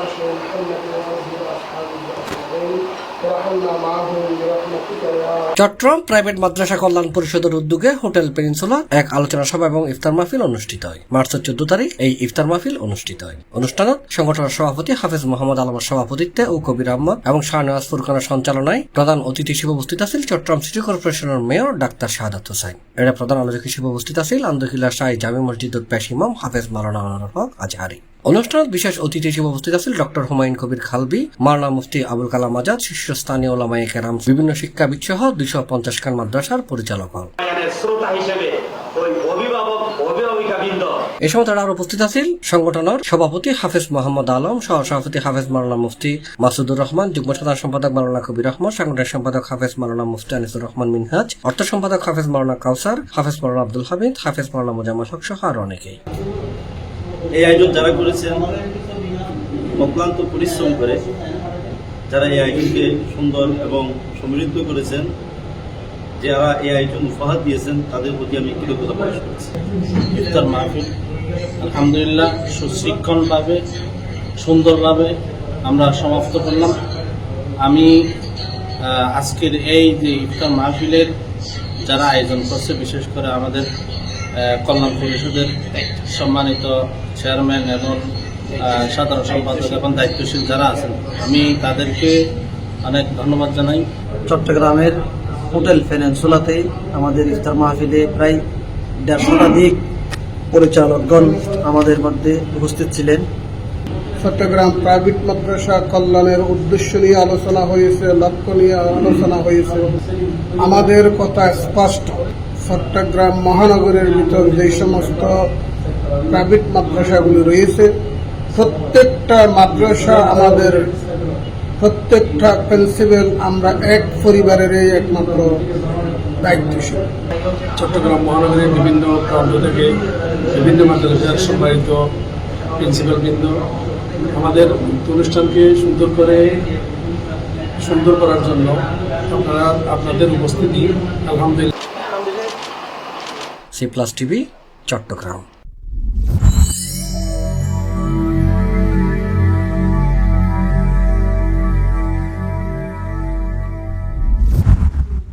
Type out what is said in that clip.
عرش محمد وآله وأصحابه أجمعين. وارحمنا معهم برحمتك يا Chittagong private মাদ্রাসা কল্যাণ পরিষদের উদ্যোগে hotel peninsula এক আলোচনা সভা এবং ইফতার মাহফিল অনুষ্ঠিত হয়। মার্চের চোদ্দ তারিখ এই ইফতার মাহফিল অনুষ্ঠিত হয়। অনুষ্ঠানত সংগঠনের সভাপতি হাফেজ মোহাম্মদ আলমের সভাপতিত্বে ও কবির আহমদ এবং শাহনওয়াজ ফুরকানের সঞ্চালনায় প্রধান অতিথি হিসেবে উপস্থিত আছেন চট্টগ্রাম সিটি কর্পোরেশনের মেয়র ডাক্তার শাহাদাত হোসাইন এরা প্রধান আলোচক হিসেবে উপস্থিত আছেন আন্দকিল্লা শাহী জামি মসজিদুল পেশ ইমাম হাফেজ মালানা হক আজহারি। অনুষ্ঠানত বিশেষ অতিথি হিসেবে উপস্থিত আছেন ডক্টর হুমায়ুন কবির খালবি মারনা মুফতি আবুল কালাম আজাদ, শীর্ষস্থানীয় ওলামায়ে কেরাম, বিভিন্ন শিক্ষাবিদ সহ দুইশো পঞ্চাশ খান মাদ্রাসার পরিচালক হন। শ্রোতা হিসেবে ওই অভিভাবক অভিভাবিকা এ সময় তারা আরও উপস্থিত আছেন সংগঠনের সভাপতি হাফেজ মোহাম্মদ আলম সহ সভাপতি হাফেজ মাওলানা মুফতি মাসুদুর রহমান যুগ্ম সাধারণ সম্পাদক মাওলানা কবির রহমান সাংগঠনিক সম্পাদক হাফেজ মাওলানা মুফতি আনিসুর রহমান মিনহাজ অর্থ সম্পাদক হাফেজ মাওলানা কাউসার হাফেজ মাওলানা আব্দুল হামিদ হাফেজ মাওলানা মোজাম্মল হক সহ আরও অনেকেই। এই আয়োজন যারা করেছেন অক্লান্ত পরিশ্রম করে যারা এই আয়োজনকে সুন্দর এবং সমৃদ্ধ করেছেন, যারা এই আয়োজন উপহার দিয়েছেন, তাদের প্রতি আমি কৃতজ্ঞতা প্রকাশ করছি। ইফতার মাহফিল আলহামদুলিল্লাহ সুশিক্ষণভাবে সুন্দরভাবে আমরা সমাপ্ত করলাম। আমি আজকের এই যে ইফতার মাহফিলের যারা আয়োজন করছে, বিশেষ করে আমাদের কল্যাণ পরিষদের সম্মানিত চেয়ারম্যান এবং সাধারণ সম্পাদক এবং দায়িত্বশীল যারা আছেন আমি তাদেরকে অনেক ধন্যবাদ জানাই। চট্টগ্রামের হোটেল ফেনেন্সুলাতে আমাদের ইফতার মাহফিলে প্রায় দেড় শতাধিক পরিচালকগণ আমাদের মধ্যে উপস্থিত ছিলেন। চট্টগ্রাম প্রাইভেট মাদ্রাসা কল্যাণের উদ্দেশ্য নিয়ে আলোচনা হয়েছে লক্ষ্য নিয়ে আলোচনা হয়েছে। আমাদের কথা স্পষ্ট। চট্টগ্রাম মহানগরের ভিতর যে সমস্ত প্রাইভেট মাদ্রাসাগুলি রয়েছে প্রত্যেকটা মাদ্রাসা আমাদের প্রত্যেকটা প্রিন্সিপাল আমরা এক পরিবারেরই একমাত্র দায়িত্বশীল। চট্টগ্রাম মহানগরের বিভিন্ন প্রান্ত থেকে বিভিন্ন মাদ্রাসার সম্মানিত প্রিন্সিপাল বৃন্দ আমাদের অনুষ্ঠানকে সুন্দর করে সুন্দর করার জন্য আপনারা আপনাদের উপস্থিতি আলহামদুলিল্লাহ। C plus TV Chattogram.